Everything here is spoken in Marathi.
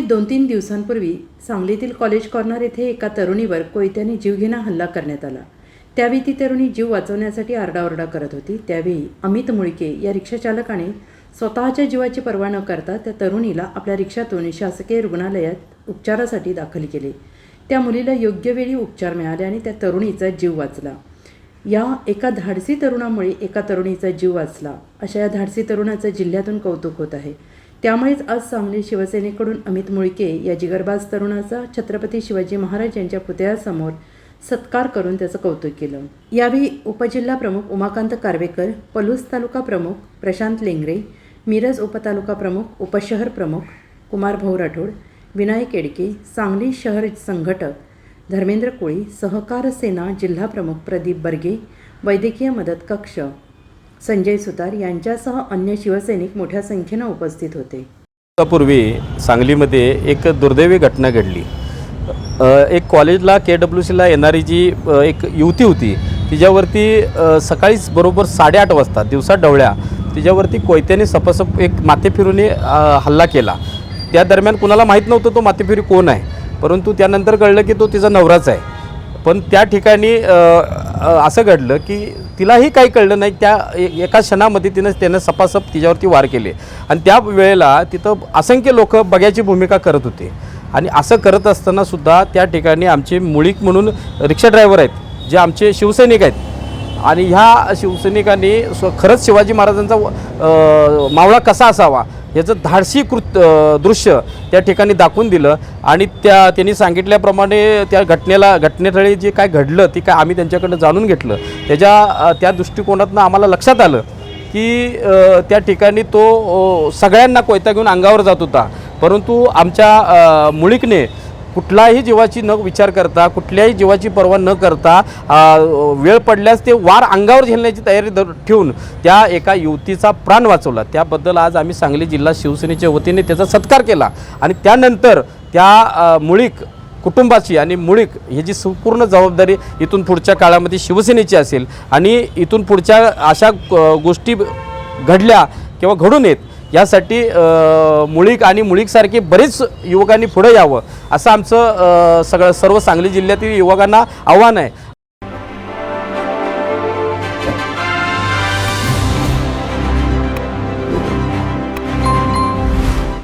सांगलीत दोन तीन दिवसांपूर्वी सांगलीतील कॉलेज कॉर्नर येथे एका तरुणीवर कोयत्याने जीवघेणा हल्ला करण्यात आला. त्यावेळी ती तरुणी जीव वाचवण्यासाठी आरडाओरडा करत होती. त्यावेळी अमित मुळके या रिक्षाचालकाने स्वतःच्या जीवाची पर्वा न करता त्या तरुणीला आपल्या रिक्षातून शासकीय रुग्णालयात उपचारासाठी दाखल केले. त्या मुलीला योग्य वेळी उपचार मिळाले आणि त्या तरुणीचा जीव वाचला. या एका धाडसी तरुणामुळे एका तरुणीचा जीव वाचला. अशा या धाडसी तरुणाचं जिल्ह्यातून कौतुक होत आहे. त्यामुळेच आज सांगली शिवसेनेकडून अमित मुळके या जिगरबाज तरुणाचा छत्रपती शिवाजी महाराज यांच्या पुतळ्यासमोर सत्कार करून त्याचं कौतुक केलं. यावेळी उपजिल्हा प्रमुख उमाकांत कारवेकर पलूस तालुका प्रमुख प्रशांत लेंगरे मिरज उपतालुका प्रमुख उपशहर प्रमुख कुमार भाऊ राठोड विनायक एडके सांगली शहर संघटक धर्मेंद्र कोळी सहकार सेना जिल्हा प्रमुख प्रदीप बर्गे वैद्यकीय मदत कक्ष संजय सुतार यांच्यासह अन्य शिवसैनिक मोठ्या संख्येनं उपस्थित होते. पूर्वी सांगलीमध्ये एक दुर्दैवी घटना घडली. एक कॉलेजला के डब्ल्यू सीला येणारी जी एक युवती होती तिच्यावरती सकाळीच बरोबर साडेआठ वाजता दिवसा डवळ्या तिच्यावरती कोयत्याने सपसप एक माथेफिरूने हल्ला केला. त्या दरम्यान कुणाला माहीत नव्हतं तो माथेफिरू कोण आहे परंतु त्यानंतर कळलं की तो तिचा नवराच आहे. पण त्या ठिकाणी असं घडलं की तिलाही काही कळलं नाही. त्या ए- एका क्षणामध्ये तिनं त्यानं सपासप तिच्यावरती वार केले. आणि त्या वेळेला तिथं असंख्य लोक बघ्याची भूमिका करत होते. आणि असं करत असताना सुद्धा त्या ठिकाणी आमचे मुळीक म्हणून रिक्षा ड्रायव्हर आहेत जे आमचे शिवसैनिक आहेत. आणि ह्या शिवसैनिकांनी स्व खरंच शिवाजी महाराजांचा मावळा कसा असावा? याचं धाडसी कृत दृश्य त्या ठिकाणी दाखवून दिलं. आणि त्या त्यांनी सांगितल्याप्रमाणे त्या घटनेला घटनेस्थळी जे काय घडलं ते काय आम्ही त्यांच्याकडनं जाणून घेतलं. त्याच्या त्या दृष्टिकोनातनं आम्हाला लक्षात आलं की त्या ठिकाणी तो सगळ्यांना कोयता घेऊन अंगावर जात होता. परंतु आमच्या मुळीकने कुठलाही जीवाची न विचार करता कुठल्याही जीवाची पर्वा न करता वेळ पडल्यास ते वार अंगावर झेलण्याची तयारी ठेवून त्या एका युवतीचा प्राण वाचवला. त्याबद्दल आज आम्ही सांगली जिल्हा शिवसेनेच्या वतीने त्याचा सत्कार केला. आणि त्यानंतर त्या मुळीक कुटुंबाची आणि मुळीक ही जी संपूर्ण जबाबदारी इथून पुढच्या काळामध्ये शिवसेनेची असेल आणि इथून पुढच्या अशा गोष्टी घडल्या किंवा घडून येत यासाठी मुळीक आणि मुळीकसारखे बरेच युवकांनी पुढे यावं असं आमचं सगळं सर्व सांगली जिल्ह्यातील युवकांना आव्हान आहे.